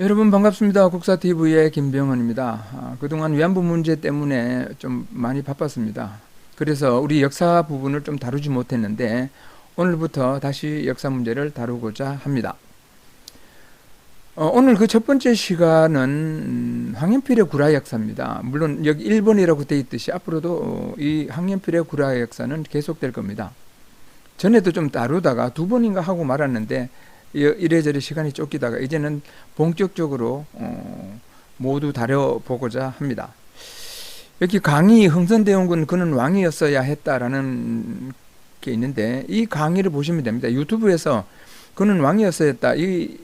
여러분 반갑습니다. 국사TV의 김병헌입니다. 아, 그동안 위안부 문제 때문에 좀 많이 바빴습니다. 그래서 우리 역사 부분을 좀 다루지 못했는데 오늘부터 다시 역사 문제를 다루고자 합니다. 어, 오늘 그 첫 번째 시간은 음, 황현필의 구라 역사입니다. 물론 여기 1번이라고 돼 있듯이 앞으로도 어, 이 황현필의 구라 역사는 계속될 겁니다. 전에도 좀 다루다가 두 번인가 하고 말았는데 이- 이래저래 시간이 쫓기다가 이제는 본격적으로 어, 모두 다뤄보고자 합니다. 여기 강의 흥선대원군 그는 왕이었어야 했다라는 게 있는데 이 강의를 보시면 됩니다. 유튜브에서 그는 왕이었어야 했다. 이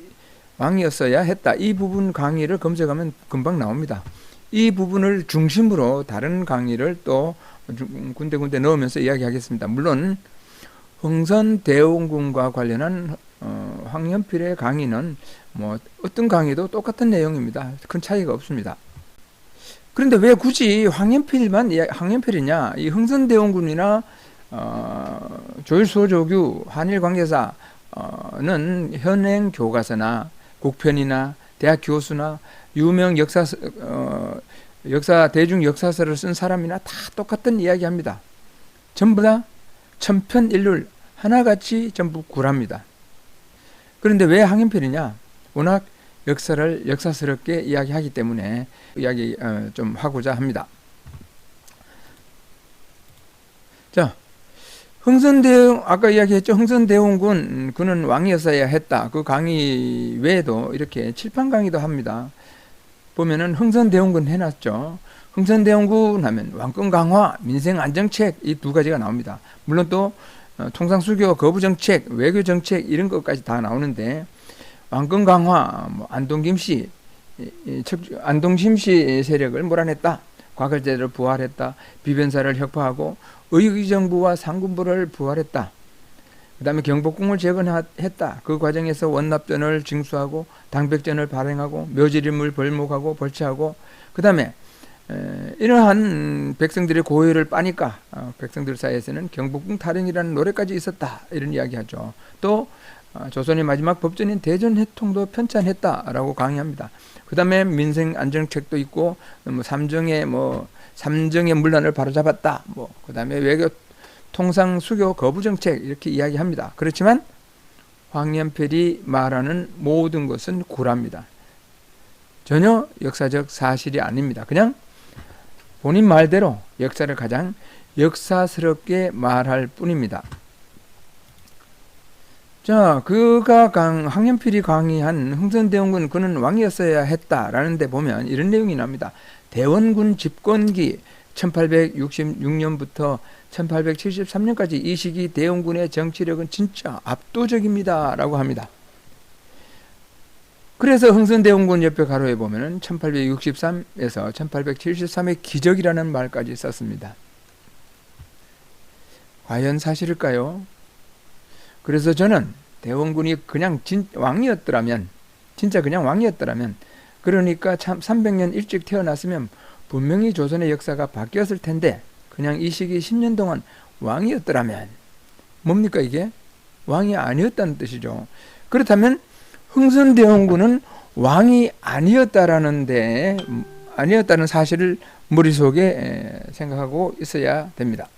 왕이었어야 했다. 이 부분 강의를 검색하면 금방 나옵니다. 이 부분을 중심으로 다른 강의를 또 군데군데 넣으면서 이야기하겠습니다. 물론 흥선대원군과 관련한 어, 황현필의 강의는 뭐 어떤 강의도 똑같은 내용입니다. 큰 차이가 없습니다. 그런데 왜 굳이 황현필만 황현필이냐? 이 흥선대원군이나 어, 조일소조규 한일 관계사는 현행 교과서나 국편이나 대학 교수나 유명 역사 어, 역사 대중 역사서를 쓴 사람이나 다 똑같은 이야기합니다. 전부 다 천편일률 하나같이 전부 구랍니다. 그런데 왜 항현필이냐? 워낙 역사를 역사스럽게 이야기하기 때문에 이야기 어, 좀 하고자 합니다. 자, 흥선대원 아까 이야기했죠. 흥선대원군 음, 그는 왕이었어야 했다. 그 강의 외에도 이렇게 칠판 강의도 합니다. 보면은 흥선대원군 해놨죠. 흥선대원군 하면 왕권 강화, 민생 안정책 이 두 가지가 나옵니다. 물론 또 어, 통상 수교 거부 정책, 외교 정책 이런 것까지 다 나오는데 왕권 강화, 뭐 안동 김씨, 이- 이 척- 안동 심씨 세력을 몰아냈다. 과거제를 부활했다. 비변사를 혁파하고 의정부와 상군부를 부활했다. 그 다음에 경복궁을 재건했다. 그 과정에서 원납전을 징수하고 당백전을 발행하고 묘지림을 벌목하고 벌치하고 그 다음에 에, 이러한 백성들의 고요를 빠니까 어, 백성들 사이에서는 경복궁 탈영이라는 노래까지 있었다 이런 이야기하죠. 또 어, 조선의 마지막 법전인 대전해통도 편찬했다라고 강의합니다. 그 다음에 민생 안정책도 있고 뭐 삼정의 뭐 삼정의 문란을 바로잡았다. 뭐 그 다음에 외교 통상 수교 거부 정책 이렇게 이야기합니다. 그렇지만 황연필이 말하는 모든 것은 구랍니다. 전혀 역사적 사실이 아닙니다. 그냥 본인 말대로 역사를 가장 역사스럽게 말할 뿐입니다. 자, 그가 강, 황현필이 강의한 흥선대원군 그는 왕이었어야 했다라는 데 보면 이런 내용이 납니다. 대원군 집권기 1866년부터 1873년까지 이 시기 대원군의 정치력은 진짜 압도적입니다 라고 합니다. 그래서 흥선대원군 옆에 가로에 보면은 1863에서 1873의 기적이라는 말까지 썼습니다. 과연 사실일까요? 그래서 저는 대원군이 그냥 진, 왕이었더라면 진짜 그냥 왕이었더라면 그러니까 참 300년 일찍 태어났으면 분명히 조선의 역사가 바뀌었을 텐데 그냥 이 시기 10년 동안 왕이었더라면 뭡니까 이게? 왕이 아니었다는 뜻이죠. 그렇다면 흥선대원군은 왕이 아니었다라는 데 아니었다는 사실을 머릿속에 에, 생각하고 있어야 됩니다.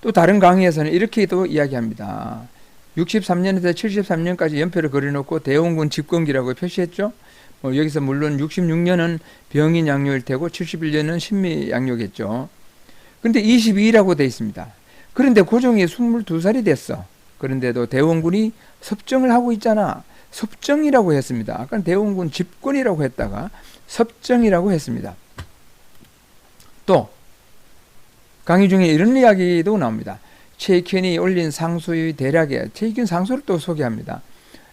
또 다른 강의에서는 이렇게도 이야기합니다. 63년에서 73년까지 연표를 그려놓고 대원군 집권기라고 표시했죠. 뭐 여기서 물론 66년은 병인 양요일 테고 71년은 신미 양요겠죠. 근데 22라고 돼 있습니다. 그런데 고종이 22살이 됐어. 그런데도 대원군이 섭정을 하고 있잖아. 섭정이라고 했습니다. 아까 대원군 집권이라고 했다가 섭정이라고 했습니다. 또 강의 중에 이런 이야기도 나옵니다. 최익현이 올린 상소의 대략에 최익현 상소를 또 소개합니다.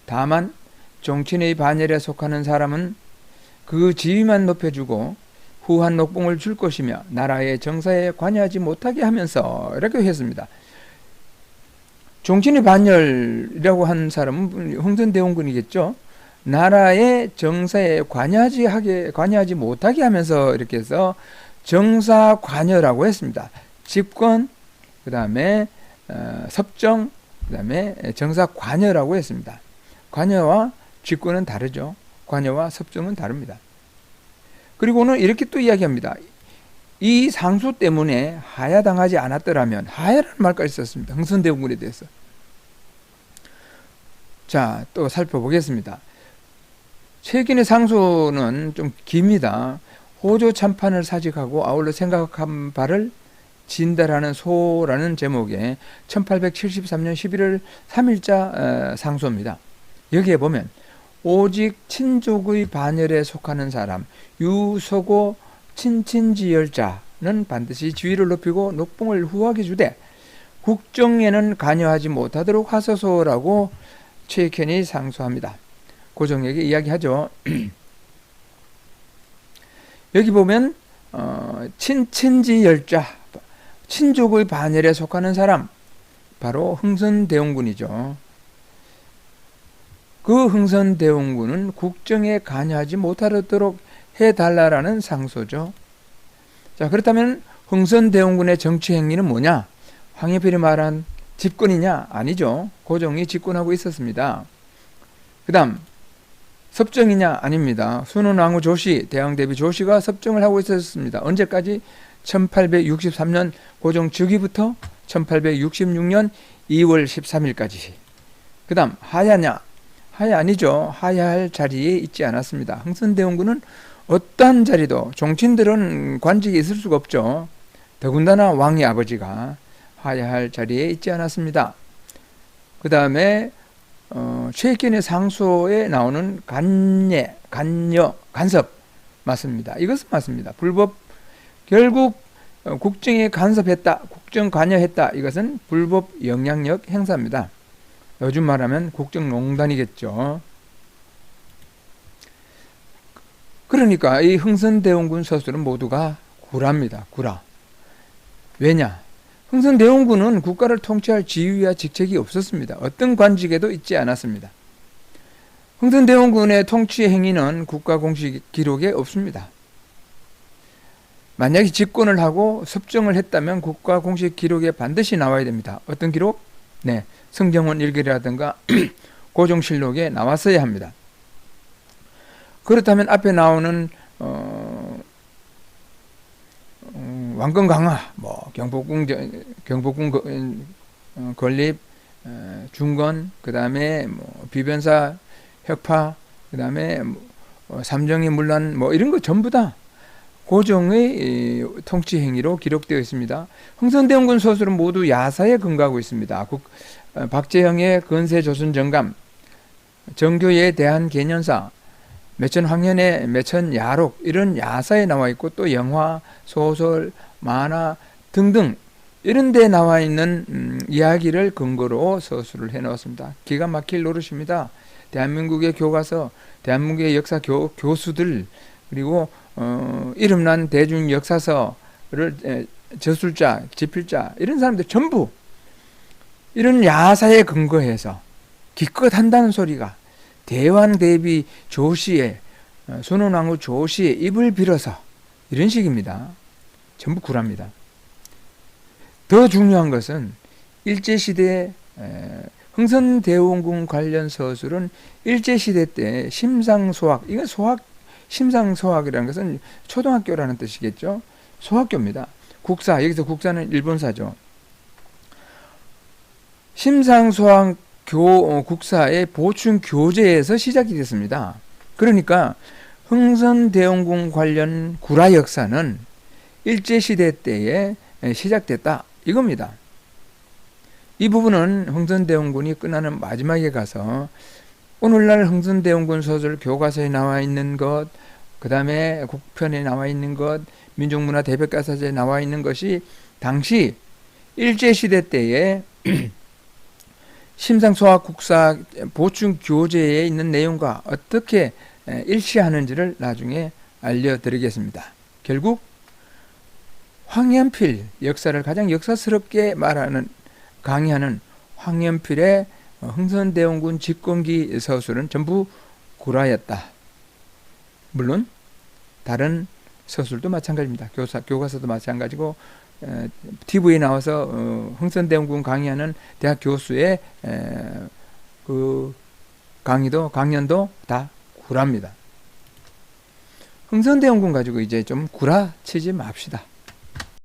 다만 종친의 반열에 속하는 사람은 그 지위만 높여주고 후한 녹봉을 줄 것이며 나라의 정사에 관여하지 못하게 하면서 이렇게 했습니다. 종친의 반열이라고 한 사람은 흥선대원군이겠죠. 나라의 정사에 관여하지 하게 관여하지 못하게 하면서 이렇게 해서 정사 관여라고 했습니다. 집권 그다음에 어, 섭정 그다음에 정사 관여라고 했습니다. 관여와 집권은 다르죠. 관여와 섭정은 다릅니다. 그리고는 이렇게 또 이야기합니다. 이 상수 때문에 하야당하지 않았더라면 하야라는 말까지 썼습니다. 흥선대원군에 대해서. 자, 또 살펴보겠습니다. 최근의 상소는 좀 깁니다. 호조 참판을 사직하고 아울러 생각한 바를 진달하는 소라는 제목의 1873년 11월 3일자 상소입니다. 여기에 보면 오직 친족의 반열에 속하는 사람 유서고 친친지열자는 반드시 지위를 높이고 녹봉을 후하게 주되 국정에는 관여하지 못하도록 하소서라고 최익현이 상소합니다. 고정에게 이야기하죠. 여기 보면 어, 친친지 열자 친족의 반열에 속하는 사람 바로 흥선대원군이죠. 그 흥선대원군은 국정에 관여하지 못하도록 해달라라는 상소죠. 자 그렇다면 흥선대원군의 정치 행위는 뭐냐? 황해필이 말한 집권이냐? 아니죠. 고종이 집권하고 있었습니다. 그 다음 섭정이냐? 아닙니다. 순원왕후 조씨, 대왕대비 조씨가 섭정을 하고 있었습니다. 언제까지? 1863년 고종 즉위부터 1866년 2월 13일까지. 그 다음 하야냐? 하야 아니죠. 하야할 자리에 있지 않았습니다. 흥선대원군은 어떠한 자리도 종친들은 관직에 있을 수가 없죠. 더군다나 왕의 아버지가 하야할 자리에 있지 않았습니다. 그 다음에 어, 최익견의 상소에 나오는 간예, 간여, 간섭 맞습니다. 이것은 맞습니다. 불법 결국 어, 국정에 간섭했다, 국정 관여했다. 이것은 불법 영향력 행사입니다. 요즘 말하면 국정농단이겠죠. 그러니까 이 흥선대원군 서술은 모두가 구라입니다. 구라. 왜냐? 흥선대원군은 국가를 통치할 지위와 직책이 없었습니다. 어떤 관직에도 있지 않았습니다. 흥선대원군의 통치 행위는 국가 공식 기록에 없습니다. 만약에 집권을 하고 섭정을 했다면 국가 공식 기록에 반드시 나와야 됩니다. 어떤 기록? 네, 성정원 일기라든가 고종실록에 나왔어야 합니다. 그렇다면 앞에 나오는 어, 어, 왕권 강화, 뭐 경복궁 경복궁 어, 건립, 어, 중건, 그 다음에 뭐 비변사 혁파, 그 다음에 뭐, 어, 삼정의 문란, 뭐 이런 거 전부 다 고종의 통치 행위로 기록되어 있습니다. 흥선대원군 소설은 모두 야사에 근거하고 있습니다. 국, 어, 박재형의 건세 조선 정감, 정교에 대한 개년사, 매천 황현의 매천 야록 이런 야사에 나와 있고 또 영화, 소설, 만화 등등 이런 데 나와 있는 음, 이야기를 근거로 서술을 해 놓았습니다. 기가 막힐 노릇입니다. 대한민국의 교과서, 대한민국의 역사 교, 교수들 그리고 어, 이름난 대중 역사서를 에, 저술자, 지필자 이런 사람들 전부 이런 야사에 근거해서 기껏 한다는 소리가 대왕 대비 조씨의 어, 손원왕후 조씨의 입을 빌어서 이런 식입니다. 전부 구랍니다. 더 중요한 것은 일제시대 흥선대원군 관련 서술은 일제시대 때 심상소학, 이건 소학, 심상소학이라는 것은 초등학교라는 뜻이겠죠. 소학교입니다. 국사, 여기서 국사는 일본사죠. 심상소학 교, 어, 국사의 보충 교재에서 시작이 됐습니다. 그러니까 흥선대원군 관련 구라 역사는 일제시대 때에 시작됐다. 이겁니다. 이 부분은 흥선대원군이 끝나는 마지막에 가서 오늘날 흥선대원군 소설 교과서에 나와 있는 것, 그 다음에 국편에 나와 있는 것, 민족문화 대백과사제에 나와 있는 것이 당시 일제시대 때에 심상소학 국사 보충 교재에 있는 내용과 어떻게 일치하는지를 나중에 알려드리겠습니다. 결국 황연필 역사를 가장 역사스럽게 말하는 강의하는 황연필의 흥선대원군 집권기 서술은 전부 구라였다. 물론 다른 서술도 마찬가지입니다. 교사, 교과서도 마찬가지고 TV에 나와서 어, 흥선대원군 강의하는 대학 교수의 에, 그 강의도 강연도 다 구랍니다. 흥선대원군 가지고 이제 좀 구라치지 맙시다.